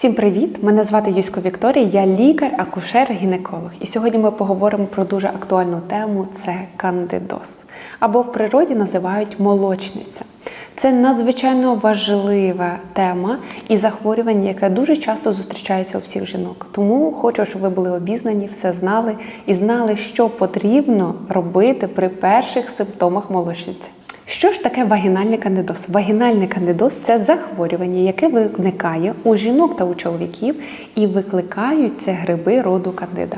Всім привіт! Мене звати Юсько Вікторія, я лікар, акушер, гінеколог. І сьогодні ми поговоримо про дуже актуальну тему це кандидоз. Або в природі називають молочниця. Це надзвичайно важлива тема і захворювання, яке дуже часто зустрічається у всіх жінок. Тому хочу, щоб ви були обізнані, все знали і знали, що потрібно робити при перших симптомах молочниці. Що ж таке вагінальний кандидоз? Вагінальний кандидоз це захворювання, яке виникає у жінок та у чоловіків і викликаються гриби роду кандида.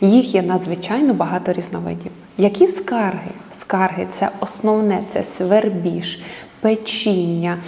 Їх є надзвичайно багато різновидів. Які скарги? Скарги це основне, це свербіж, печіння.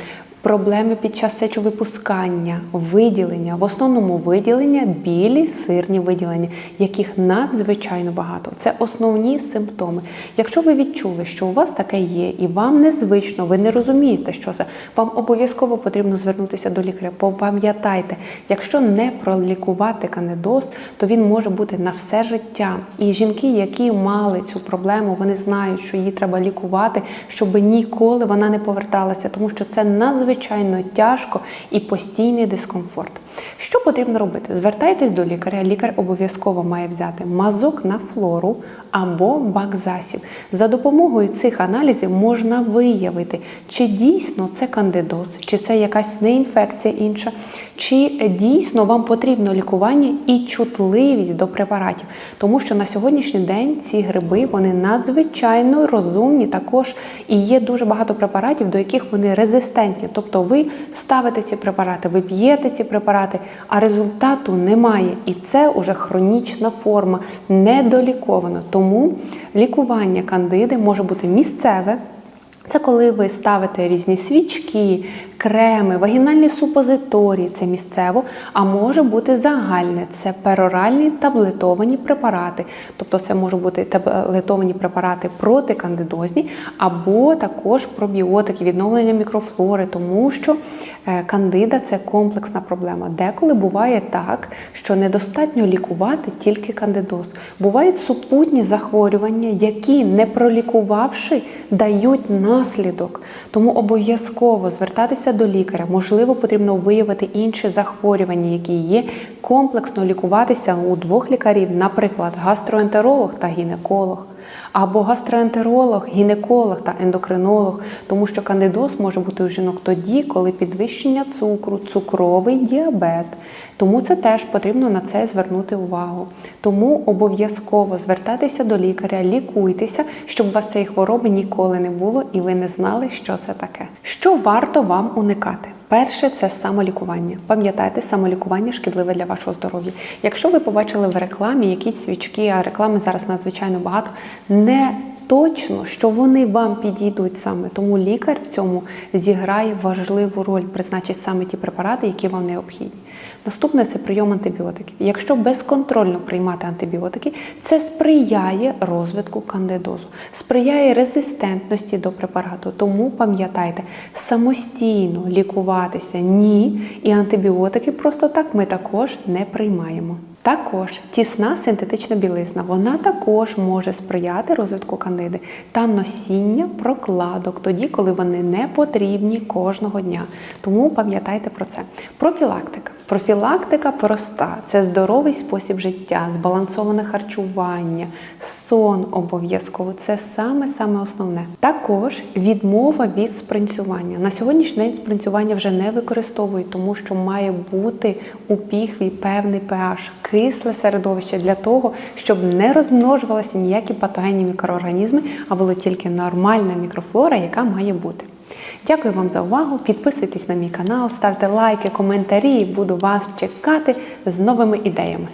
Проблеми під час сечовипускання, виділення, в основному виділення, білі сирні виділення, яких надзвичайно багато. Це основні симптоми. Якщо ви відчули, що у вас таке є, і вам незвично, ви не розумієте, що це, вам обов'язково потрібно звернутися до лікаря. Попам'ятайте, якщо не пролікувати кандидоз, то він може бути на все життя. І жінки, які мали цю проблему, вони знають, що її треба лікувати, щоб ніколи вона не поверталася, тому що це надзвичайно надзвичайно тяжко і постійний дискомфорт. Що потрібно робити? Звертайтесь до лікаря. Лікар обов'язково має взяти мазок на флору або бакзасів. За допомогою цих аналізів можна виявити, чи дійсно це кандидоз, чи це якась неінфекція інша, чи дійсно вам потрібно лікування і чутливість до препаратів. Тому що на сьогоднішній день ці гриби вони надзвичайно розумні також і є дуже багато препаратів, до яких вони резистентні. Тобто ви ставите ці препарати, ви п'єте ці препарати, а результату немає. І це вже хронічна форма, недолікована. Тому лікування кандиди може бути місцеве. Це коли ви ставите різні свічки, креми, вагінальні супозиторії, це місцево, а може бути загальне це пероральні таблетовані препарати. Тобто це можуть бути таблетовані препарати протикандидозні, або також пробіотики, відновлення мікрофлори, тому що е, кандида це комплексна проблема. Деколи буває так, що недостатньо лікувати тільки кандидоз. Бувають супутні захворювання, які, не пролікувавши, дають наслідок. Тому обов'язково звертатися до лікаря. Можливо, потрібно виявити інші захворювання, які є, комплексно лікуватися у двох лікарів, наприклад, гастроентеролог та гінеколог. Або гастроентеролог, гінеколог та ендокринолог, тому що кандидоз може бути у жінок тоді, коли підвищення цукру, цукровий діабет. Тому це теж потрібно на це звернути увагу. Тому обов'язково звертайтеся до лікаря, лікуйтеся, щоб у вас цієї хвороби ніколи не було і ви не знали, що це таке. Що варто вам уникати? Перше це самолікування. Пам'ятайте, самолікування шкідливе для вашого здоров'я. Якщо ви побачили в рекламі якісь свічки, а реклами зараз надзвичайно багато, не точно, що вони вам підійдуть саме, тому лікар в цьому зіграє важливу роль, призначить саме ті препарати, які вам необхідні. Наступне це прийом антибіотиків. Якщо безконтрольно приймати антибіотики, це сприяє розвитку кандидозу, сприяє резистентності до препарату. Тому пам'ятайте, самостійно лікуватися ні, і антибіотики просто так ми також не приймаємо. Також тісна синтетична білизна, вона також може сприяти розвитку кандиди та носіння прокладок тоді, коли вони не потрібні кожного дня. Тому пам'ятайте про це. Профілактика. Профілактика проста це здоровий спосіб життя, збалансоване харчування, сон обов'язково. Це саме-саме основне. Також відмова від спринцювання. На сьогоднішній день спринцювання вже не використовують, тому що має бути у піхві певний pH, кисле середовище для того, щоб не розмножувалися ніякі патогенні мікроорганізми, а була тільки нормальна мікрофлора, яка має бути. Дякую вам за увагу. Підписуйтесь на мій канал, ставте лайки, коментарі. Буду вас чекати з новими ідеями.